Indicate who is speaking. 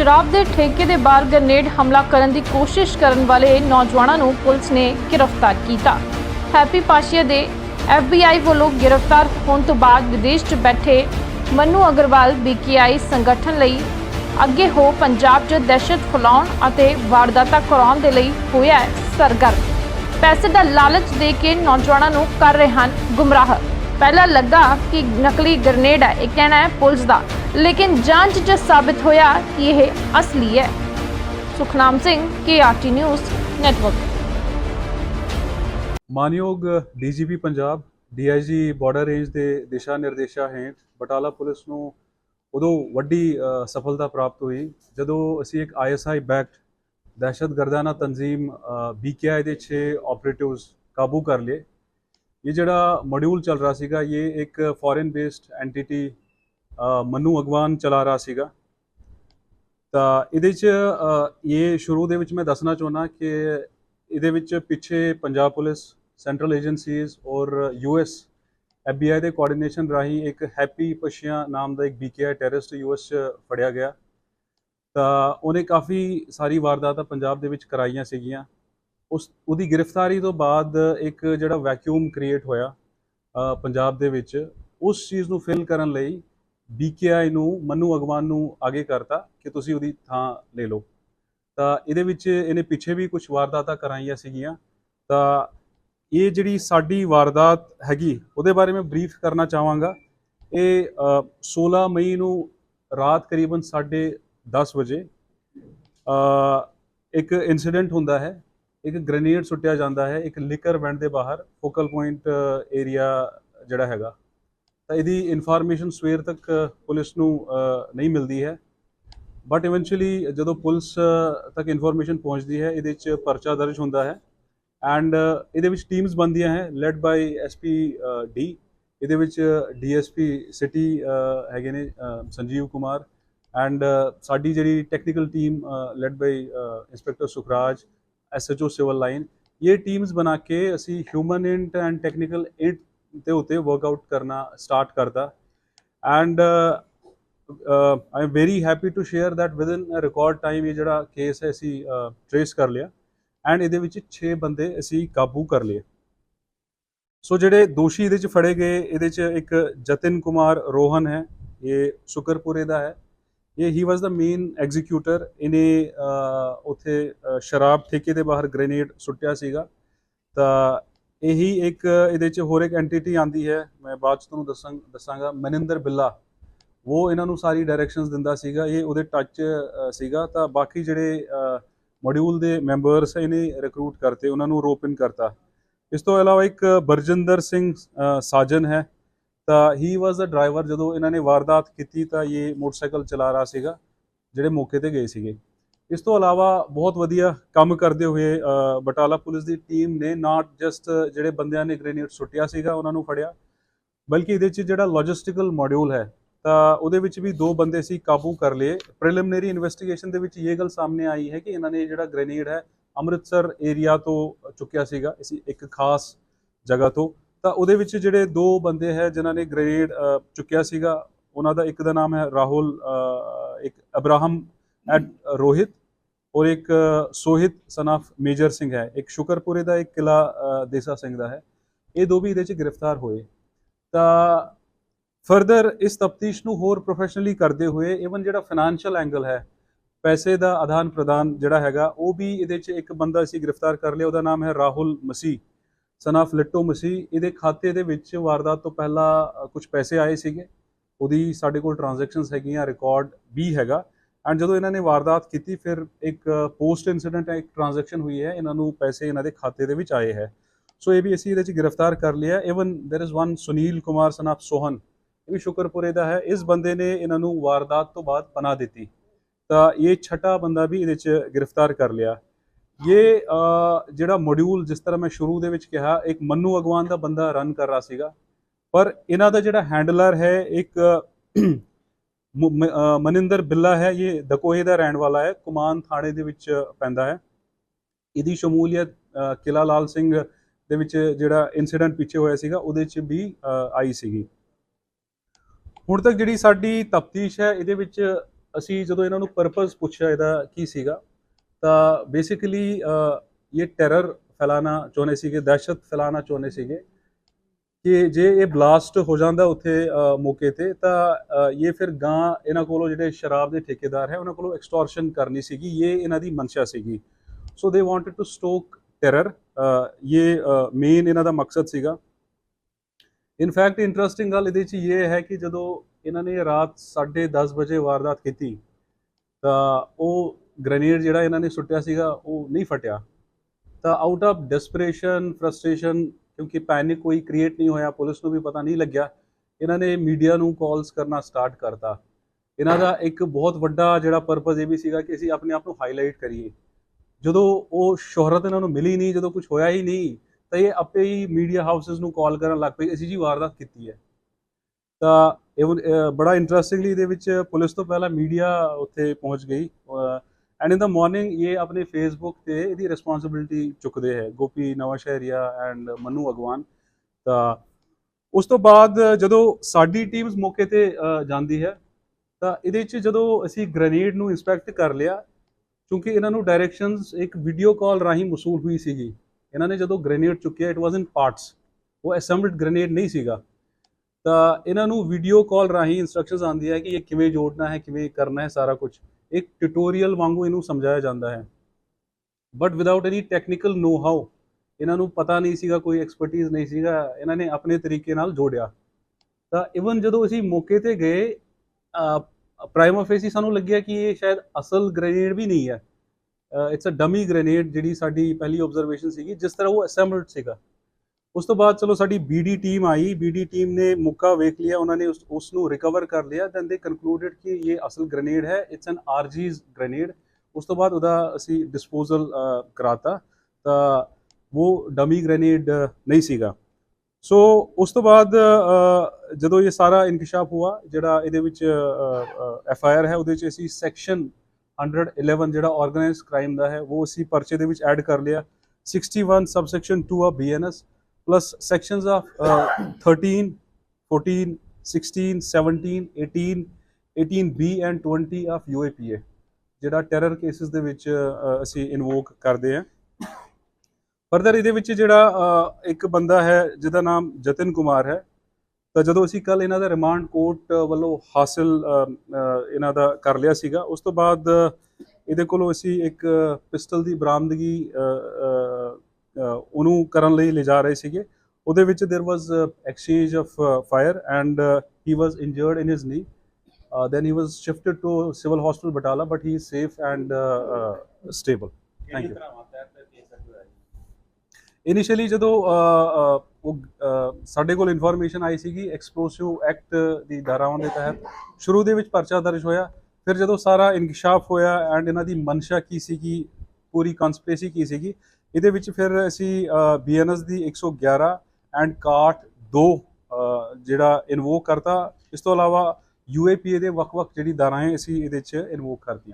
Speaker 1: ਸ਼ਰਾਬ ਦੇ ਠੇਕੇ ਦੇ ਬਾਹਰ ਗ੍ਰਨੇਡ ਹਮਲਾ ਕਰਨ ਦੀ ਕੋਸ਼ਿਸ਼ ਕਰਨ ਵਾਲੇ ਨੌਜਵਾਨਾਂ ਨੂੰ ਪੁਲਿਸ ਨੇ ਗ੍ਰਿਫਤਾਰ ਕੀਤਾ। ਹੈਪੀ ਪਾਸ਼ੀਆ ਦੇ FBI ਵੱਲੋਂ ਗ੍ਰਿਫਤਾਰ ਹੋਣ ਤੋਂ ਬਾਅਦ ਵਿਦੇਸ਼ 'ਚ ਬੈਠੇ ਮਨੂ ਅਗਰਵਾਲ BKI ਸੰਗਠਨ ਲਈ ਅੱਗੇ ਹੋ ਪੰਜਾਬ 'ਚ ਦਹਿਸ਼ਤ ਫੈਲਾਉਣ ਅਤੇ ਵਾਰਦਾਤਾਂ ਕਰਾਉਣ ਦੇ ਲਈ ਹੋਇਆ ਸਰਗਰਮ। ਪੈਸੇ ਦਾ ਲਾਲਚ ਦੇ ਕੇ ਨੌਜਵਾਨਾਂ ਨੂੰ ਕਰ ਰਹੇ ਹਨ ਗੁੰਮਰਾਹ। ਪਹਿਲਾਂ ਲੱਗਾ ਕਿ ਨਕਲੀ ਗ੍ਰਨੇਡ ਹੈ, ਇਹ ਕਹਿਣਾ ਹੈ ਪੁਲਿਸ ਦਾ। ਲੇਕਿਨ ਜਾਂਚ 'ਚ ਸਾਬਤ ਹੋਇਆ ਕਿ ਇਹ ਅਸਲੀ ਹੈ। Sukhnam Singh KRT news network
Speaker 2: ਮਾਨਯੋਗ DGP Punjab, DIG border range ਦੇ ਦਿਸ਼ਾ ਨਿਰਦੇਸ਼ਾਂ ਹੇਠ ਬਟਾਲਾ ਪੁਲਿਸ ਨੂੰ ਉਦੋਂ ਵੱਡੀ ਸਫਲਤਾ ਪ੍ਰਾਪਤ ਹੋਈ, ਜਦੋਂ ਅਸੀਂ ਇੱਕ ਆਈਐਸਆਈ ਬੈਕਡ ਦਹਿਸ਼ਤਗਰਦਾਨਾ ਤਨਜ਼ੀਮ ਬੀਕੇਆਈ ਦੇ 6 ਆਪਰੇਟਿਵਸ ਕਾਬੂ ਕਰ ਲਏ। ਇਹ ਜਿਹੜਾ ਮੋਡਿਊਲ ਚੱਲ ਰਿਹਾ ਸੀਗਾ, ਇਹ ਇੱਕ foreign based entity Manu Agwan ਚਲਾ ਰਿਹਾ ਸੀਗਾ। ਤਾਂ ਇਹਦੇ 'ਚ ਇਹ ਸ਼ੁਰੂ ਦੇ ਵਿੱਚ ਮੈਂ ਦੱਸਣਾ ਚਾਹੁੰਦਾ ਕਿ ਇਹਦੇ ਵਿੱਚ ਪਿੱਛੇ ਪੰਜਾਬ ਪੁਲਿਸ, ਸੈਂਟਰਲ ਏਜੰਸੀਜ਼ ਔਰ ਯੂਐਸ ਐਫਬੀਆਈ ਦੇ ਕੋਆਰਡੀਨੇਸ਼ਨ ਰਾਹੀਂ ਇੱਕ ਹੈਪੀ ਪਸ਼ੀਆ ਨਾਮ ਦਾ ਇੱਕ ਬੀਕੇਆਈ ਟੈਰਰਿਸਟ ਯੂਐਸ ਚ ਫੜਿਆ ਗਿਆ। ਤਾਂ ਉਹਨੇ ਕਾਫੀ ਸਾਰੀ ਵਾਰਦਾਤਾਂ ਪੰਜਾਬ ਦੇ ਵਿੱਚ ਕਰਾਈਆਂ ਸੀਗੀਆਂ। ਉਸ, ਉਹਦੀ ਗ੍ਰਿਫਤਾਰੀ ਤੋਂ ਬਾਅਦ ਇੱਕ ਜਿਹੜਾ ਵੈਕਿਊਮ ਕ੍ਰੀਏਟ ਹੋਇਆ ਪੰਜਾਬ ਦੇ ਵਿੱਚ, ਉਸ ਚੀਜ਼ ਨੂੰ ਫਿਲ ਕਰਨ ਲਈ ਬੀਕੇਆਈ ਨੂੰ ਮਨੂ ਅਗਵਾਨ ਨੂੰ ਆਗੇ ਕਰਤਾ ਕਿ ਤੁਸੀਂ ਉਹਦੀ ਥਾਂ ਲੈ ਲਓ। ਤਾਂ ਇਹਦੇ ਵਿੱਚ ਇਹਨੇ ਪਿੱਛੇ ਵੀ ਕੁਝ ਵਾਰਦਾਤਾਂ ਕਰਾਈਆਂ ਸੀਗੀਆਂ। ਤਾਂ ਇਹ ਜਿਹੜੀ ਸਾਡੀ ਵਾਰਦਾਤ ਹੈਗੀ ਉਹਦੇ ਬਾਰੇ ਮੈਂ ਬਰੀਫ ਕਰਨਾ ਚਾਹਾਂਗਾ। ਇਹ ਅ, 16 ਮਈ ਨੂੰ ਰਾਤ ਕਰੀਬਨ 10:30 ਵਜੇ ਇੱਕ ਇਨਸੀਡੈਂਟ ਹੁੰਦਾ ਹੈ। ਇੱਕ ਗ੍ਰੇਨੇਡ ਸੁੱਟਿਆ ਜਾਂਦਾ ਹੈ। ਇੱਕ ਲਿਕਰ ਵੈਂਡ ਦੇ ਬਾਹਰ ਫੋਕਲ ਪੁਆਇੰਟ ਏਰੀਆ ਜਿਹੜਾ ਹੈਗਾ। ਤਾਂ ਇਹਦੀ ਇਨਫੋਰਮੇਸ਼ਨ ਸਵੇਰ ਤੱਕ ਪੁਲਿਸ ਨੂੰ ਨਹੀਂ ਮਿਲਦੀ ਹੈ। ਬਟ ਇਵੈਂਚੁਅਲੀ ਜਦੋਂ ਪੁਲਿਸ ਤੱਕ ਇਨਫੋਰਮੇਸ਼ਨ ਪਹੁੰਚਦੀ ਹੈ, ਇਹਦੇ 'ਚ ਪਰਚਾ ਦਰਜ ਹੁੰਦਾ ਹੈ। ਐਂਡ ਇਹਦੇ ਵਿੱਚ ਟੀਮਸ ਬਣਦੀਆਂ ਹੈ ਲੈਡ ਬਾਈ ਐਸਪੀ ਡੀ ਇਹਦੇ ਵਿੱਚ ਡੀਐਸਪੀ ਸਿਟੀ ਹੈਗੇ ਨੇ ਸੰਜੀਵ ਕੁਮਾਰ। ਐਂਡ ਸਾਡੀ ਜਿਹੜੀ technical team led by inspector Sukhraj SHO civil line ਇਹ ਟੀਮਸ ਬਣਾ ਕੇ ਅਸੀਂ human int and technical int ਦੇ ਉੱਤੇ ਵਰਕਆਊਟ ਕਰਨਾ ਸਟਾਰਟ ਕਰਤਾ। And I am very happy to share that within a record time ਇਹ ਜਿਹੜਾ ਕੇਸ ਹੈ ਅਸੀਂ ਟ੍ਰੇਸ ਕਰ ਲਿਆ। ਐਂਡ ਇਹਦੇ ਵਿੱਚ 6 ਬੰਦੇ ਅਸੀਂ ਕਾਬੂ ਕਰ ਲਏ। ਸੋ ਜਿਹੜੇ ਦੋਸ਼ੀ ਇਹਦੇ ਚ ਫੜੇ ਗਏ ਇਹਦੇ ਚ ਇੱਕ ਜਤਿਨ ਕੁਮਾਰ ਰੋਹਨ ਹੈ ਇਹ ਸ਼ੁਕਰਪੁਰੇ ਦਾ ਹੈ। ਇਹ ਹੀ ਵਾਸ ਦਾ ਮੇਨ ਐਗਜ਼ੀਕਿਊਟਰ ਇਹਨੇ ਅਹ, ਉੱਥੇ ਸ਼ਰਾਬ ਠੇਕੇ ਦੇ ਬਾਹਰ ਗ੍ਰੇਨੇਡ ਸੁੱਟਿਆ ਸੀਗਾ। ਤਾਂ ਇਹੀ ਇੱਕ ਇਹਦੇ ਚ ਹੋਰ ਇੱਕ ਐਂਟੀਟੀ ਆਂਦੀ ਹੈ, ਮੈਂ ਬਾਅਦ ਚ ਤੁਹਾਨੂੰ ਦੱਸਾਂ, ਦੱਸਾਂਗਾ, ਮਨਿੰਦਰ ਬਿੱਲਾ। ਉਹ ਇਹਨਾਂ ਨੂੰ ਸਾਰੀ ਡਾਇਰੈਕਸ਼ਨਸ ਦਿੰਦਾ ਸੀਗਾ, ਇਹ ਉਹਦੇ ਟੱਚ ਸੀਗਾ। ਤਾਂ ਬਾਕੀ ਜਿਹੜੇ ਮੋਡਿਊਲ ਦੇ ਮੈਂਬਰਸ ਇਹਨੇ ਰਿਕਰੂਟ ਕਰਤੇ, ਉਹਨਾਂ ਨੂੰ ਰੋਪ ਇਨ ਕਰਤਾ। ਇਸ ਤੋਂ ਇਲਾਵਾ ਇੱਕ ਬਰਜਿੰਦਰ ਸਿੰਘ ਸਾਜਨ ਹੈ। ਤਾਂ ਹੀ ਵਾਸ ਦਾ ਡਰਾਈਵਰ ਜਦੋਂ ਇਹਨਾਂ ਨੇ ਵਾਰਦਾਤ ਕੀਤੀ ਤਾਂ ਇਹ ਮੋਟਰਸਾਈਕਲ ਚਲਾ ਰਿਹਾ ਸੀਗਾ, ਜਿਹੜੇ ਮੌਕੇ ਤੇ ਗਏ ਸੀਗੇ। ਇਸ ਤੋਂ ਇਲਾਵਾ ਬਹੁਤ ਵਧੀਆ ਕੰਮ ਕਰਦੇ ਹੋਏ ਬਟਾਲਾ ਪੁਲਿਸ ਦੀ ਟੀਮ ਨੇ ਨਾਟ ਜਸਟ ਜਿਹੜੇ ਬੰਦਿਆਂ ਨੇ ਗ੍ਰੇਨੇਡ ਸੁੱਟਿਆ ਸੀਗਾ, ਉਹਨਾਂ ਨੂੰ ਫੜਿਆ, ਬਲਕਿ ਇਹਦੇ 'ਚ ਜਿਹੜਾ ਲੌਜਿਸਟਿਕਲ ਮੋਡਿਊਲ ਹੈ, ਤਾਂ ਉਹਦੇ ਵਿੱਚ ਵੀ ਦੋ ਬੰਦੇ ਸੀ ਕਾਬੂ ਕਰ ਲਏ। ਪ੍ਰੀਲਿਮਿਨਰੀ ਇਨਵੈਸਟੀਗੇਸ਼ਨ ਦੇ ਵਿੱਚ ਇਹ ਗੱਲ ਸਾਹਮਣੇ ਆਈ ਹੈ ਕਿ ਇਹਨਾਂ ਨੇ ਜਿਹੜਾ ਗ੍ਰੇਨੇਡ ਹੈ ਅੰਮ੍ਰਿਤਸਰ ਏਰੀਆ ਤੋਂ ਚੁੱਕਿਆ ਸੀਗਾ, ਇਸ ਇੱਕ ਖਾਸ ਜਗ੍ਹਾ ਤੋਂ। ਤਾਂ ਉਹਦੇ ਵਿੱਚ ਜਿਹੜੇ ਦੋ ਬੰਦੇ ਹੈ ਜਿਨ੍ਹਾਂ ਨੇ ਗ੍ਰੇਨੇਡ ਚੁੱਕਿਆ ਸੀਗਾ, ਉਹਨਾਂ ਦਾ ਇੱਕ ਦਾ ਨਾਮ ਹੈ ਰਾਹੁਲ ਇੱਕ ਅਬਰਾਹਮ ਐਂਡ ਰੋਹਿਤ ਔਰ ਇੱਕ ਅ, ਸੋਹਿਤ ਸਨਾਫ ਮੇਜਰ ਸਿੰਘ ਹੈ। ਇੱਕ ਸ਼ੁਕਰਪੁਰੇ ਦਾ ਇੱਕ ਕਿਲਾ ਦੇਸਾ ਸਿੰਘ ਦਾ ਹੈ। ਇਹ ਦੋ ਵੀ ਇਹਦੇ ਚ ਗ੍ਰਿਫਤਾਰ ਹੋਏ। ਤਾਂ ਫਰਦਰ ਇਸ ਤਫਤੀਸ਼ ਨੂੰ ਹੋਰ ਪ੍ਰੋਫੈਸ਼ਨਲੀ ਕਰਦੇ ਹੋਏ ਇਵਨ ਜਿਹੜਾ ਫਾਈਨੈਂਸ਼ੀਅਲ ਐਂਗਲ ਹੈ ਪੈਸੇ ਦਾ ਆਦਾਨ ਪ੍ਰਦਾਨ ਜਿਹੜਾ ਹੈਗਾ ਉਹ ਵੀ ਇਹਦੇ 'ਚ ਇੱਕ ਬੰਦਾ ਅਸੀਂ ਗ੍ਰਿਫਤਾਰ ਕਰ ਲਿਆ। ਉਹਦਾ ਨਾਮ ਹੈ ਰਾਹੁਲ ਮਸੀਹ ਸਨਾਫ ਲਿੱਟੋ ਮਸੀਹ। ਇਹਦੇ ਖਾਤੇ ਦੇ ਵਿੱਚ ਵਾਰਦਾਤ ਤੋਂ ਪਹਿਲਾਂ ਕੁਝ ਪੈਸੇ ਆਏ ਸੀਗੇ। ਉਹਦੀ ਸਾਡੇ ਕੋਲ ਟ੍ਰਾਂਜੈਕਸ਼ਨਸ ਹੈਗੀਆਂ ਰਿਕਾਰਡ ਵੀ ਹੈਗਾ। ਐਂਡ ਜਦੋਂ ਇਹਨਾਂ ਨੇ ਵਾਰਦਾਤ ਕੀਤੀ ਫਿਰ ਇੱਕ ਪੋਸਟ ਇਨਸੀਡੈਂਟ ਇੱਕ ਟ੍ਰਾਂਜੈਕਸ਼ਨ ਹੋਈ ਹੈ ਇਹਨਾਂ ਨੂੰ ਪੈਸੇ ਇਹਨਾਂ ਦੇ ਖਾਤੇ ਦੇ ਵਿੱਚ ਆਏ ਹੈ ਸੋ ਇਹ ਵੀ ਅਸੀਂ ਇਹਦੇ 'ਚ ਗ੍ਰਿਫਤਾਰ ਕਰ ਲਿਆ even there is one Sunil Kumar son of Sohan ਇਹ ਵੀ ਸ਼ੁਕਰਪੁਰੇ ਦਾ ਹੈ ਇਸ ਬੰਦੇ ਨੇ ਇਹਨਾਂ ਨੂੰ ਵਾਰਦਾਤ ਤੋਂ ਬਾਅਦ ਪਨਾਹ ਦਿੱਤੀ ਤਾਂ ਇਹ ਛਟਾ ਬੰਦਾ ਵੀ ਇਹਦੇ 'ਚ ਗ੍ਰਿਫਤਾਰ ਕਰ ਲਿਆ ਇਹ ਅ, ਜਿਹੜਾ ਮੋਡਿਊਲ ਜਿਸ ਤਰ੍ਹਾਂ ਮੈਂ ਸ਼ੁਰੂ ਦੇ ਵਿੱਚ ਕਿਹਾ ਇੱਕ ਮੰਨੂ ਅਗਵਾਨ ਦਾ ਬੰਦਾ ਰਨ ਕਰ ਰਿਹਾ ਸੀਗਾ ਪਰ ਇਹਨਾਂ ਦਾ ਜਿਹੜਾ ਹੈਂਡਲਰ ਹੈ ਇੱਕ ਮ- ਮ- ਅ, ਮਨਿੰਦਰ ਬਿੱਲਾ ਹੈ ਇਹ ਦਕੋਹੇ ਦਾ ਰਹਿਣ ਵਾਲਾ ਹੈ ਕੁਮਾਨ ਥਾਣੇ ਦੇ ਵਿੱਚ ਪੈਂਦਾ ਹੈ। ਇਹਦੀ ਸ਼ਮੂਲੀਅਤ ਅ, ਕਿਲਾ ਲਾਲ ਸਿੰਘ ਦੇ ਵਿੱਚ ਜਿਹੜਾ ਇਨਸੀਡੈਂਟ ਪਿੱਛੇ ਹੋਇਆ ਸੀਗਾ ਉਹਦੇ 'ਚ ਵੀ ਆਈ ਸੀਗੀ। ਹੁਣ ਤੱਕ ਜਿਹੜੀ ਸਾਡੀ ਤਫਤੀਸ਼ ਹੈ ਇਹਦੇ ਵਿੱਚ ਅਸੀਂ ਜਦੋਂ ਇਹਨਾਂ ਨੂੰ ਪਰਪਸ ਪੁੱਛਿਆ ਇਹਦਾ ਕੀ ਸੀਗਾ ਤਾਂ ਬੇਸਿਕਲੀ ਇਹ ਟੈਰਰ ਫੈਲਾਣਾ ਚਾਹੁੰਦੇ ਸੀਗੇ ਦਹਿਸ਼ਤ ਫੈਲਾਣਾ ਚਾਹੁੰਦੇ ਸੀਗੇ। ਕਿ ਜੇ ਇਹ ਬਲਾਸਟ ਹੋ ਜਾਂਦਾ ਉੱਥੇ ਮੌਕੇ ਤੇ, ਤਾਂ ਇਹ ਫਿਰ ਗਾਂ ਇਹਨਾਂ ਕੋਲੋਂ ਜਿਹੜੇ ਸ਼ਰਾਬ ਦੇ ਠੇਕੇਦਾਰ ਹੈ, ਉਹਨਾਂ ਕੋਲੋਂ ਐਕਸਟੋਰਸ਼ਨ ਕਰਨੀ ਸੀਗੀ, ਇਹ ਇਹਨਾਂ ਦੀ ਮਨਸ਼ਾ ਸੀਗੀ। So they wanted to stoke terror ਇਹ ਮੇਨ ਇਹਨਾਂ ਦਾ ਮਕਸਦ ਸੀਗਾ। ਇਨਫੈਕਟ ਇੰਟਰਸਟਿੰਗ ਗੱਲ ਇਹਦੇ 'ਚ ਇਹ ਹੈ ਕਿ ਜਦੋਂ ਇਹਨਾਂ ਨੇ ਰਾਤ 10:30 ਵਜੇ ਵਾਰਦਾਤ ਕੀਤੀ, ਤਾਂ ਉਹ ਗ੍ਰੇਨੇਡ ਜਿਹੜਾ ਇਹਨਾਂ ਨੇ ਸੁੱਟਿਆ ਸੀਗਾ, ਉਹ ਨਹੀਂ ਫਟਿਆ। ਤਾਂ ਆਊਟ ਆਫ ਡਿਸਪਰੇਸ਼ਨ ਫਰਸਟ੍ਰੇਸ਼ਨ ਕਿਉਂਕਿ ਪੈਨਿਕ ਕੋਈ ਕ੍ਰੀਏਟ ਨਹੀਂ ਹੋਇਆ, ਪੁਲਿਸ ਨੂੰ ਵੀ ਪਤਾ ਨਹੀਂ ਲੱਗਿਆ। ਇਹਨਾਂ ਨੇ ਮੀਡੀਆ ਨੂੰ ਕਾਲਸ ਕਰਨਾ ਸਟਾਰਟ ਕਰਤਾ। ਇਹਨਾਂ ਦਾ ਇੱਕ ਬਹੁਤ ਵੱਡਾ ਜਿਹੜਾ ਪਰਪਸ ਇਹ ਵੀ ਸੀਗਾ ਕਿ ਅਸੀਂ ਆਪਣੇ ਆਪ ਨੂੰ ਹਾਈਲਾਈਟ ਕਰੀਏ। ਜਦੋਂ ਉਹ ਸ਼ੋਹਰਤ ਇਹਨਾਂ ਨੂੰ ਮਿਲੀ ਨਹੀਂ, ਜਦੋਂ ਕੁਝ ਹੋਇਆ ਹੀ ਨਹੀਂ, ਤਾਂ ਇਹ ਆਪੇ ਹੀ ਮੀਡੀਆ ਹਾਊਸਸ ਨੂੰ ਕਾਲ ਕਰਨ ਲੱਗ ਪਏ, ਅਸੀਂ ਜੀ ਵਾਰਦਾਤ ਕੀਤੀ ਹੈ। ਤਾਂ ਇਹ ਬੜਾ ਇੰਟਰਸਟਿੰਗਲੀ ਇਹਦੇ ਵਿੱਚ ਪੁਲਿਸ ਤੋਂ ਪਹਿਲਾਂ ਮੀਡੀਆ ਉੱਥੇ ਪਹੁੰਚ ਗਈ ਐਂਡ ਇਨ ਦਾ ਮਾਰਨਿੰਗ ਇਹ ਆਪਣੇ ਫੇਸਬੁੱਕ ਤੇ ਇਹਦੀ ਰਿਸਪੌਂਸਿਬਿਲਟੀ ਚੁੱਕਦੇ ਹੈ ਗੋਪੀ ਨਵਾਂਸ਼ਹਿਰੀਆ ਐਂਡ ਮਨੂ ਅਗਵਾਨ ਤਾਂ ਉਸ ਤੋਂ ਬਾਅਦ ਜਦੋਂ ਸਾਡੀ ਟੀਮਸ ਮੌਕੇ ਤੇ ਜਾਂਦੀ ਹੈ ਤਾਂ ਇਹਦੇ ਵਿੱਚ ਜਦੋਂ ਅਸੀਂ ਗ੍ਰੇਨੇਡ ਨੂੰ ਇੰਸਪੈਕਟ ਕਰ ਲਿਆ ਕਿਉਂਕਿ ਇਹਨਾਂ ਨੂੰ ਡਾਇਰੈਕਸ਼ਨਸ ਇੱਕ ਵੀਡੀਓ ਕਾਲ ਰਾਹੀਂ ਮਸੂਲ ਹੋਈ ਸੀਗੀ ਇਹਨਾਂ ਨੇ ਜਦੋਂ ਗ੍ਰੇਨੇਡ ਚੁੱਕਿਆ ਇਟ ਵਾਸ ਇਨ ਪਾਰਟਸ ਉਹ ਅਸੈਂਬਲਡ ਗ੍ਰੇਨੇਡ ਨਹੀਂ ਸੀਗਾ ਤਾਂ ਇਹਨਾਂ ਨੂੰ ਵੀਡੀਓ ਕਾਲ ਰਾਹੀਂ ਇਨਸਟਰਕਸ਼ਨਸ ਆਉਂਦੀ ਹੈ ਕਿ ਇਹ ਕਿਵੇਂ ਜੋੜਨਾ ਹੈ ਕਿਵੇਂ ਕਰਨਾ ਹੈ ਸਾਰਾ ਕੁਝ ਇੱਕ ਟਿਊਟੋਰੀਅਲ ਵਾਂਗੂ ਇਹਨੂੰ ਸਮਝਾਇਆ ਜਾਂਦਾ ਹੈ। But without any technical know how ਇਹਨਾਂ ਨੂੰ ਪਤਾ ਨਹੀਂ ਸੀਗਾ, ਕੋਈ ਐਕਸਪਰਟਿਜ਼ ਨਹੀਂ ਸੀਗਾ, ਇਹਨਾਂ ਨੇ ਆਪਣੇ ਤਰੀਕੇ ਨਾਲ ਜੋੜਿਆ। ਤਾਂ ਇਵਨ ਜਦੋਂ ਅਸੀਂ ਮੌਕੇ ਤੇ ਗਏ ਪ੍ਰਾਈਮਾ ਫੇਸੀ ਸਾਨੂੰ ਲੱਗਿਆ ਕਿ ਇਹ ਸ਼ਾਇਦ ਅਸਲ ਗ੍ਰੇਨੇਡ ਵੀ ਨਹੀਂ ਹੈ। ਇਟਸ ਅ ਡਮੀ ਗ੍ਰੇਨੇਡ ਜਿਹੜੀ ਸਾਡੀ ਪਹਿਲੀ ਆਬਜ਼ਰਵੇਸ਼ਨ ਸੀਗੀ, ਜਿਸ ਤਰ੍ਹਾਂ ਉਹ ਅਸੈਂਬਲਡ ਸੀਗਾ। ਉਸ ਤੋਂ ਬਾਅਦ ਚਲੋ ਸਾਡੀ ਬੀਡੀ ਟੀਮ ਆਈ ਬੀਡੀ ਟੀਮ ਨੇ ਮੁੱਕਾ ਵੇਖ ਲਿਆ, ਉਹਨਾਂ ਨੇ ਉਸ ਨੂੰ ਰਿਕਵਰ ਕਰ ਲਿਆ ਦੈਨ ਦੇ ਕਨਕਲੂਡਡ ਕਿ ਇਹ ਅਸਲ ਗ੍ਰੇਨੇਡ ਹੈ ਇਟਸ ਐਨ ਆਰਜੀਜ਼ ਗ੍ਰੇਨੇਡ ਉਸ ਤੋਂ ਬਾਅਦ ਉਹਦਾ ਅਸੀਂ ਡਿਸਪੋਜ਼ਲ ਕਰਾਤਾ, ਤਾਂ ਉਹ ਡਮੀ ਗ੍ਰੇਨੇਡ ਨਹੀਂ ਸੀਗਾ। ਸੋ ਉਸ ਤੋਂ ਬਾਅਦ ਜਦੋਂ ਇਹ ਸਾਰਾ ਇਨਕਸ਼ਾਫ ਹੁਆ, ਜਿਹੜਾ ਇਹਦੇ ਵਿੱਚ ਐਫ ਆਈ ਆਰ ਹੈ, ਉਹਦੇ ਵਿੱਚ ਅਸੀਂ ਸੈਕਸ਼ਨ 111 ਜਿਹੜਾ ਆਰਗੇਨਾਈਜ਼ਡ ਕ੍ਰਾਈਮ ਦਾ ਹੈ, ਉਹ ਅਸੀਂ ਪਰਚੇ ਦੇ ਵਿੱਚ ਐਡ ਕਰ ਲਿਆ। 61 subsection 2 of BNS plus sections of uh, 13, 14, 16, 17, 18, 18B and 20 of UAPA ਜਿਹੜਾ ਟੈਰਰ ਕੇਸਿਸ ਦੇ ਵਿੱਚ uh, ਅਸੀਂ ਇਨਵੋਕ ਕਰਦੇ ਹਾਂ। ਫਰਦਰ ਇਹਦੇ ਵਿੱਚ ਜਿਹੜਾ uh, ਇੱਕ ਬੰਦਾ ਹੈ ਜਿਹਦਾ ਨਾਮ ਜਤਨ ਕੁਮਾਰ ਹੈ ਤਾਂ ਜਦੋਂ ਅਸੀਂ ਕੱਲ ਇਹਨਾਂ ਦਾ ਰਿਮਾਂਡ ਕੋਰਟ ਵੱਲੋਂ ਹਾਸਲ ਇਹਨਾਂ ਦਾ ਕਰ ਲਿਆ ਸੀਗਾ ਉਸ ਤੋਂ ਬਾਅਦ ਇਹਦੇ ਕੋਲੋਂ ਅਸੀਂ ਇੱਕ ਪਿਸਟਲ ਦੀ ਬਰਾਮਦਗੀ ਉਹਨੂੰ ਕਰਨ ਲਈ ਲਿਜਾ ਰਹੇ ਸੀਗੇ ਉਹਦੇ ਵਿੱਚ there was exchange of fire and he was injured in his knee then he was shifted to civil hospital batala but he is safe and uh, uh, stable thank you initially ਜਦੋਂ ਅ, ਅ, ਉਹ ਅ, ਸਾਡੇ ਕੋਲ information ਆਈ ਸੀਗੀ explosive act ਦੀ ਧਾਰਾਵਾਂ ਦੇ ਤਹਿਤ ਸ਼ੁਰੂ ਦੇ ਵਿੱਚ ਪਰਚਾ ਦਰਜ ਹੋਇਆ ਫਿਰ ਜਦੋਂ ਸਾਰਾ ਇਨਕਸ਼ਾਫ ਹੋਇਆ ਐਂਡ ਇਹਨਾਂ ਦੀ ਮਨਸ਼ਾ ਕੀ ਸੀਗੀ ਪੂਰੀ ਕਨਸਪੀਰੇਸੀ ਕੀ ਸੀਗੀ ਇਹਦੇ ਵਿੱਚ ਫਿਰ ਅਸੀਂ ਬੀਐਨਐਸ ਦੀ 111 ਐਂਡ ਕਾਟ 2 ਜਿਹੜਾ ਇਨਵੋਕ ਕਰਤਾ, ਇਸ ਤੋਂ ਇਲਾਵਾ ਯੂਏਪੀਏ ਦੇ ਵੱਖ-ਵੱਖ ਜਿਹੜੀ ਦਾਰਾਂ ਧਾਰਾਵਾਂ ਅਸੀਂ ਇਹਦੇ 'ਚ ਇਨਵੋਕ ਕਰਤੀਆਂ।